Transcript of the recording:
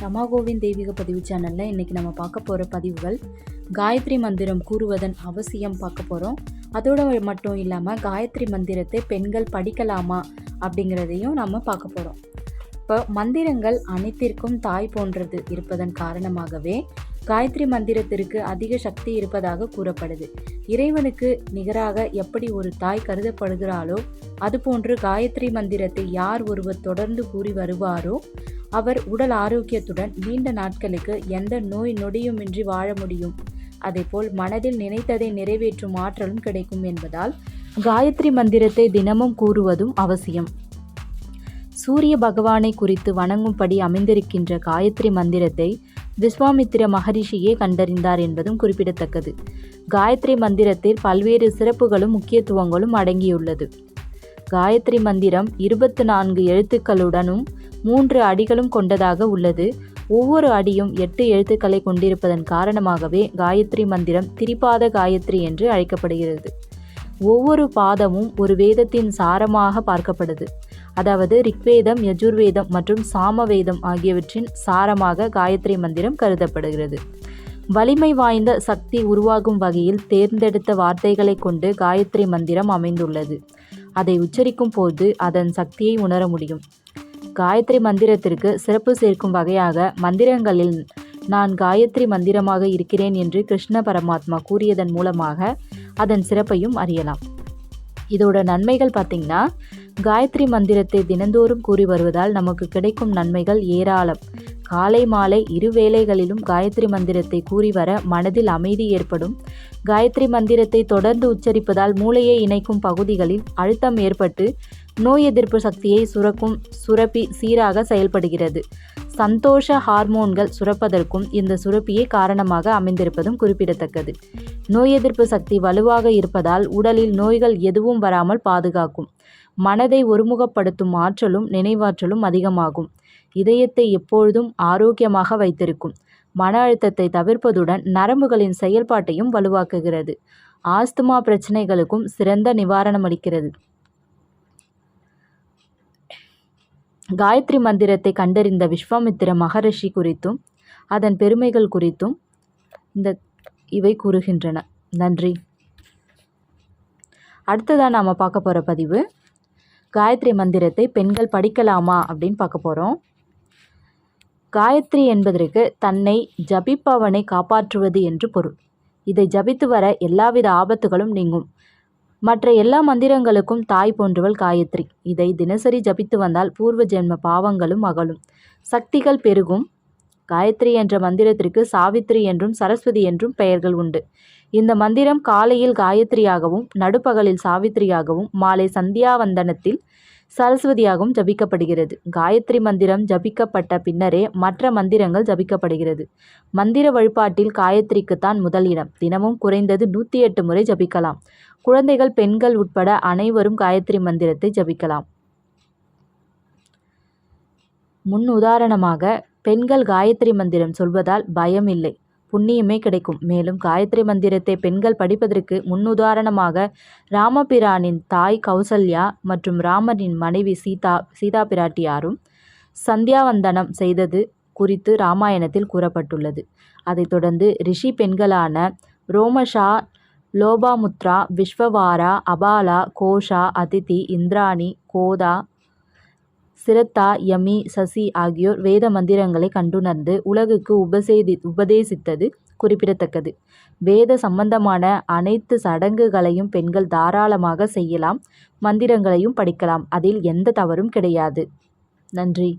ரமாகோவின் தெய்வீக பதிவு சேனலில் இன்றைக்கி நம்ம பார்க்க போகிற பதிவுகள் காயத்ரி மந்திரம் கூறுவதன் அவசியம் பார்க்க போகிறோம் அதோட மட்டும் இல்லாமல் காயத்ரி மந்திரத்தை பெண்கள் படிக்கலாமா அப்படிங்கிறதையும் நம்ம பார்க்க போகிறோம் இப்போ மந்திரங்கள் அனைத்திற்கும் தாய் போன்றது இருப்பதன் காரணமாகவே காயத்ரி மந்திரத்திற்கு அதிக சக்தி இருப்பதாக கூறப்படுது. இறைவனுக்கு நிகராக எப்படி ஒரு தாய் கருதப்படுகிறாளோ அதுபோன்று காயத்ரி மந்திரத்தை யார் ஒருவர் தொடர்ந்து கூறி வருவாரோ அவர் உடல் ஆரோக்கியத்துடன் நீண்ட நாட்களுக்கு எந்த நோய் நொடியுமின்றி வாழ முடியும்? அதேபோல் மனதில் நினைத்ததை நிறைவேற்றும் ஆற்றலும் கிடைக்கும் என்பதால் காயத்ரி மந்திரத்தை தினமும் கூறுவதும் அவசியம். சூரிய பகவானை குறித்து வணங்கும்படி அமைந்திருக்கின்ற காயத்ரி மந்திரத்தை விஸ்வாமித்திர மகரிஷியே கண்டறிந்தார் என்பதும் குறிப்பிடத்தக்கது. காயத்ரி மந்திரத்தில் பல்வேறு சிறப்புகளும் முக்கியத்துவங்களும் அடங்கியுள்ளது. காயத்ரி மந்திரம் இருபத்து நான்கு எழுத்துக்களுடனும் மூன்று அடிகளும் கொண்டதாக உள்ளது. ஒவ்வொரு அடியும் எட்டு எழுத்துக்களை கொண்டிருப்பதன் காரணமாகவே காயத்ரி மந்திரம் திரிபாத காயத்ரி என்று அழைக்கப்படுகிறது. ஒவ்வொரு பாதமும் ஒரு வேதத்தின் சாரமாக பார்க்கப்படுது அதாவது ரிக்வேதம் யஜுர்வேதம் மற்றும் சாமவேதம் ஆகியவற்றின் சாரமாக காயத்ரி மந்திரம் கருதப்படுகிறது. வலிமை வாய்ந்த சக்தி உருவாகும் வகையில் தேர்ந்தெடுத்த வார்த்தைகளை கொண்டு காயத்ரி மந்திரம் அமைந்துள்ளது. அதை உச்சரிக்கும் போது அதன் சக்தியை உணர முடியும். காயத்ரி மந்திரத்திற்கு சிறப்பு சேர்க்கும் வகையாக மந்திரங்களில் நான் காயத்ரி மந்திரமாக இருக்கிறேன் என்று கிருஷ்ண பரமாத்மா கூறியதன் மூலமாக அதன் சிறப்பையும் அறியலாம். இதோட நன்மைகள் பார்த்திங்கன்னா காயத்ரி மந்திரத்தை தினந்தோறும் கூறி வருவதால் நமக்கு கிடைக்கும் நன்மைகள் ஏராளம். காலை மாலை இரு வேளைகளிலும் காயத்ரி மந்திரத்தை கூறி வர மனதில் அமைதி ஏற்படும். காயத்ரி மந்திரத்தை தொடர்ந்து உச்சரிப்பதால் மூளையை இணைக்கும் பகுதிகளில் அழுத்தம் ஏற்பட்டு நோய் எதிர்ப்பு சக்தியை சுரக்கும் சுரப்பி சீராக செயல்படுகிறது. சந்தோஷ ஹார்மோன்கள் சுரப்பதற்கும் இந்த சுரப்பியே காரணமாக அமைந்திருப்பதும் குறிப்பிடத்தக்கது. நோய் எதிர்ப்பு சக்தி வலுவாக இருப்பதால் உடலில் நோய்கள் எதுவும் வராமல் பாதுகாக்கும். மனதை ஒருமுகப்படுத்தும் ஆற்றலும் நினைவாற்றலும் அதிகமாகும். இதயத்தை எப்பொழுதும் ஆரோக்கியமாக வைத்திருக்கும். மன அழுத்தத்தை தவிர்ப்பதுடன் நரம்புகளின் செயல்பாட்டையும் வலுவாக்குகிறது. ஆஸ்துமா பிரச்சனைகளுக்கும் சிறந்த நிவாரணம் அளிக்கிறது. காயத்ரி மந்திரத்தை கண்டறிந்த விஸ்வாமித்திர மகரிஷி குறித்தும் அதன் பெருமைகள் குறித்தும் இந்த இவை கூறுகின்றன. நன்றி. அடுத்ததாக நாம் பார்க்க போகிற பதிவு காயத்ரி மந்திரத்தை பெண்கள் படிக்கலாமா அப்படின்னு பார்க்க போகிறோம் காயத்ரி என்பதற்கு தன்னை ஜபிப்பவனை காப்பாற்றுவது என்று பொருள். இதை ஜபித்து வர எல்லாவித ஆபத்துகளும் நீங்கும். மற்ற எல்லா மந்திரங்களுக்கும் தாய் போன்றவள் காயத்ரி. இதை தினசரி ஜபித்து வந்தால் பூர்வ ஜென்ம பாவங்களும் அகலும். சக்திகள் பெருகும். காயத்ரி என்ற மந்திரத்திற்கு சாவித்ரி என்றும் சரஸ்வதி என்றும் பெயர்கள் உண்டு. இந்த மந்திரம் காலையில் காயத்ரியாகவும் நடுப்பகலில் சாவித்ரியாகவும் மாலை சந்தியாவந்தனத்தில் சரஸ்வதியாகவும் ஜபிக்கப்படுகிறது. காயத்ரி மந்திரம் ஜபிக்கப்பட்ட பின்னரே மற்ற மந்திரங்கள் ஜபிக்கப்படுகிறது. மந்திர வழிபாட்டில் காயத்ரிக்குத்தான் முதல் இடம். தினமும் குறைந்தது நூற்றி எட்டு முறை ஜபிக்கலாம். குழந்தைகள் பெண்கள் உட்பட அனைவரும் காயத்ரி மந்திரத்தை ஜபிக்கலாம். முன் உதாரணமாக பெண்கள் காயத்ரி மந்திரம் சொல்வதால் பயம் இல்லை புண்ணியமே கிடைக்கும். மேலும் காயத்ரி மந்திரத்தை பெண்கள் படிப்பதற்கு முன்னுதாரணமாக ராமபிரானின் தாய் கௌசல்யா மற்றும் ராமரின் மனைவி சீதா சீதா பிராட்டியாரும் சந்தியாவந்தனம் செய்தது குறித்து ராமாயணத்தில் கூறப்பட்டுள்ளது. அதைத் தொடர்ந்து ரிஷி பெண்களான ரோமஷா லோபாமுத்ரா விஸ்வவாரா அபாலா கோஷா அதிதி இந்திராணி கோதா சிரத்தா யமி சசி ஆகியோர் வேத மந்திரங்களை கண்டுணர்ந்து உலகுக்கு உபசேதி உபதேசித்தது குறிப்பிடத்தக்கது. வேத சம்பந்தமான அனைத்து சடங்குகளையும் பெண்கள் தாராளமாக செய்யலாம் மந்திரங்களையும் படிக்கலாம் அதில் எந்த தவறும் கிடையாது. நன்றி.